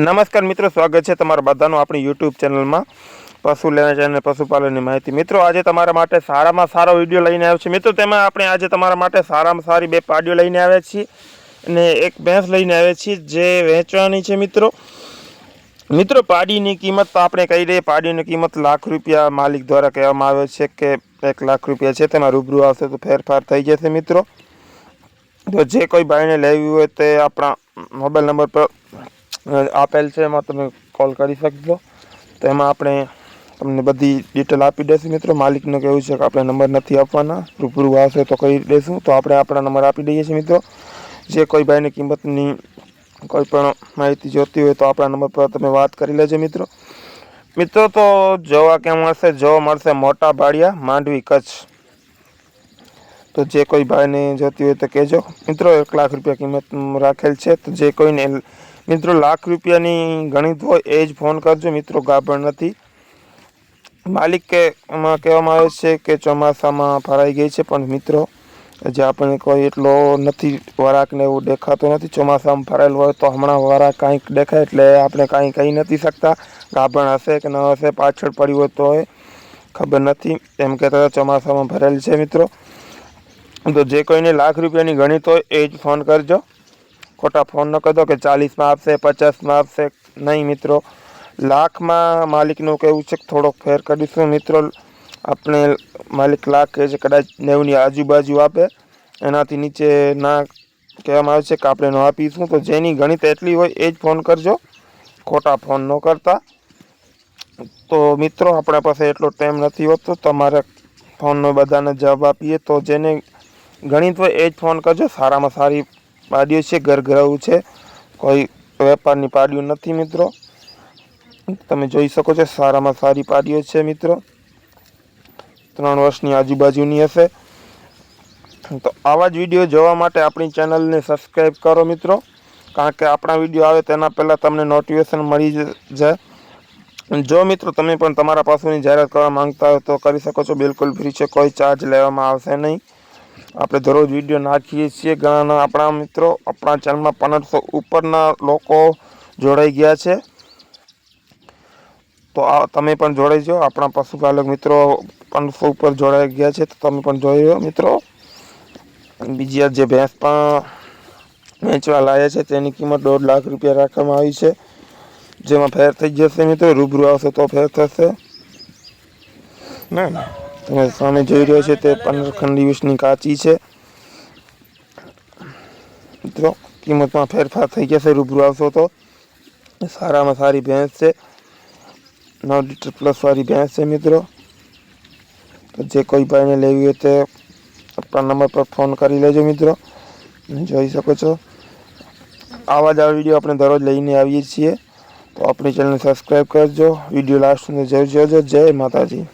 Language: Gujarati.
નમસ્કાર મિત્રો, સ્વાગત છે તમારા બધાનું આપણી યુટ્યુબ ચેનલમાં. પશુ લેવા ચેનલ પશુપાલનની માહિતી. મિત્રો, આજે તમારા માટે સારામાં સારો વીડિયો લઈને આવ્યો છે મિત્રો, તેમાં આપણે આજે તમારા માટે સારામાં સારી બે પાડીઓ લઈને આવ્યા છીએ અને એક ભેંસ લઈને આવ્યા છીએ જે વેચવાની છે મિત્રો. મિત્રો, પાડીની કિંમત તો આપણે કહી દઈએ, પાડીની કિંમત લાખ રૂપિયા માલિક દ્વારા કહેવામાં આવે છે કે એક લાખ રૂપિયા છે. તેમાં રૂબરૂ આવશે તો ફેરફાર થઈ જશે મિત્રો. તો જે કોઈ ભાઈને લેવી હોય તે આપણા મોબાઈલ નંબર પર આપેલ છે, એમાં તમે કોલ કરી શકશો તો એમાં આપણે તમને બધી ડિટેલ આપી દઈશું મિત્રો. માલિકને કહેવું છે કે આપણે નંબર નથી આપવાના. રૂબરૂ આવશે તો કહી દઈશું. તો આપણે આપણા નંબર આપી દઈએ છીએ મિત્રો. જે કોઈ ભાઈની કિંમતની કોઈ પણ માહિતી જોતી હોય તો આપણા નંબર પર તમે વાત કરી લેજો મિત્રો. મિત્રો તો જોવા ક્યાં મળશે જોવા મળશે મોટા ભાડિયા માંડવી કચ્છ. તો જે કોઈ ભાઈને જોતી હોય તો કહેજો. મિત્રો, એક લાખ રૂપિયા કિંમત રાખેલ છે. તો જે કોઈને મિત્રો, લાખ રૂપિયાની ગણિત હોય એ જ ફોન કરજો. મિત્રો, ગાભણ નથી. માલિક કે, એમાં કહેવામાં આવે છે કે ચોમાસામાં ફરાઈ ગઈ છે, પણ મિત્રો, જે આપણને કોઈ એટલો નથી વરાકને એવું દેખાતો નથી. ચોમાસામાં ફરાયેલું હોય તો હમણાં વરાક કાંઈક દેખાય એટલે આપણે કાંઈ કહી નથી શકતા. ગાભણ હશે કે ન હશે, પાછળ પડ્યું હોય તો ખબર નથી. એમ કહેતા ચોમાસામાં ભરેલ છે, મિત્રો. તો જે કોઈને લાખ રૂપિયાની ગણિત હોય એ જ ફોન કરજો. ખોટા ફોન ન કરજો કે ચાલીસમાં આપશે, પચાસમાં આપશે. નહીં મિત્રો, લાખમાં માલિકનું કહેવું છે કે થોડોક ફેર કરીશું. મિત્રો, આપણે માલિક લાખ કહે છે, કદાચ નેવની આજુબાજુ આપે. એનાથી નીચે ના કહેવામાં આવે છે કે આપણે ન આપીશું. તો જેની ગણિત એટલી હોય એ જ ફોન કરજો. ખોટા ફોન ન કરતા. તો મિત્રો, આપણા પાસે એટલો ટાઈમ નથી હોતો. તમારે ફોનનો બધાને જવાબ આપીએ. તો જેને ગણિત હોય એ જ ફોન કરજો. સારામાં સારી પાડીઓ છે, ઘરઘરાવું છે. કોઈ વેપારની પાડ્યું નથી મિત્રો. તમે જોઈ શકો છો, સારામાં સારી પાડીઓ છે મિત્રો. ત્રણ વર્ષની આજુબાજુની હશે. તો આવા જ વીડિયો જોવા માટે આપણી ચેનલને સબસ્ક્રાઈબ કરો મિત્રો. કારણ કે આપણા વીડિયો આવે તેના પહેલાં તમને નોટિફિકેશન મળી જાય જો મિત્રો તમે પણ તમારા પશુની જાહેરાત કરવા માંગતા હોય તો કરી શકો છો. બિલકુલ ફ્રી છે, કોઈ ચાર્જ લેવામાં આવશે નહીં. આપણે દરરોજ વીડિયો નાખીએ છીએ. ઘણા આપણા મિત્રો આપણા ચેનલમાં પંદરસો ઉપરના લોકો જોડાઈ ગયા છે. તો આ તમે પણ જોડાઈ જાઓ. આપણા પશુપાલક મિત્રો પંદરસો ઉપર જોડાઈ ગયા છે. તો તમે પણ જોઈ લો મિત્રો. બીજી જે ભેંસ પણ વેચવા લાયા છે, તેની કિંમત દોઢ લાખ રૂપિયા રાખવામાં આવી છે. જેમાં ફેર થઈ જશે મિત્રો. રૂબરૂ આવશે તો ફેર થશે. ના ના. તમે સામે જોઈ રહ્યો છે તે પંદર ખંડ દિવસની કાચી છે. મિત્રો, કિંમતમાં ફેરફાર થઈ ગયા છે, રૂબરૂ આવશો તો. સારામાં સારી ભેંસ છે. નવ લીટર પ્લસ વાળી ભેંસ છે, મિત્રો. તો જે કોઈ ભાઈને લેવી હોય તે આપણા નંબર પર ફોન કરી લેજો, મિત્રો. જોઈ શકો છો. આવા જ આ વીડિયો આપણે દરરોજ લઈને આવીએ છીએ. તો આપણી ચેનલને સબસ્ક્રાઈબ કરજો. વીડિયો લાસ્ટ સુધી જરૂર જોજો. જય માતાજી.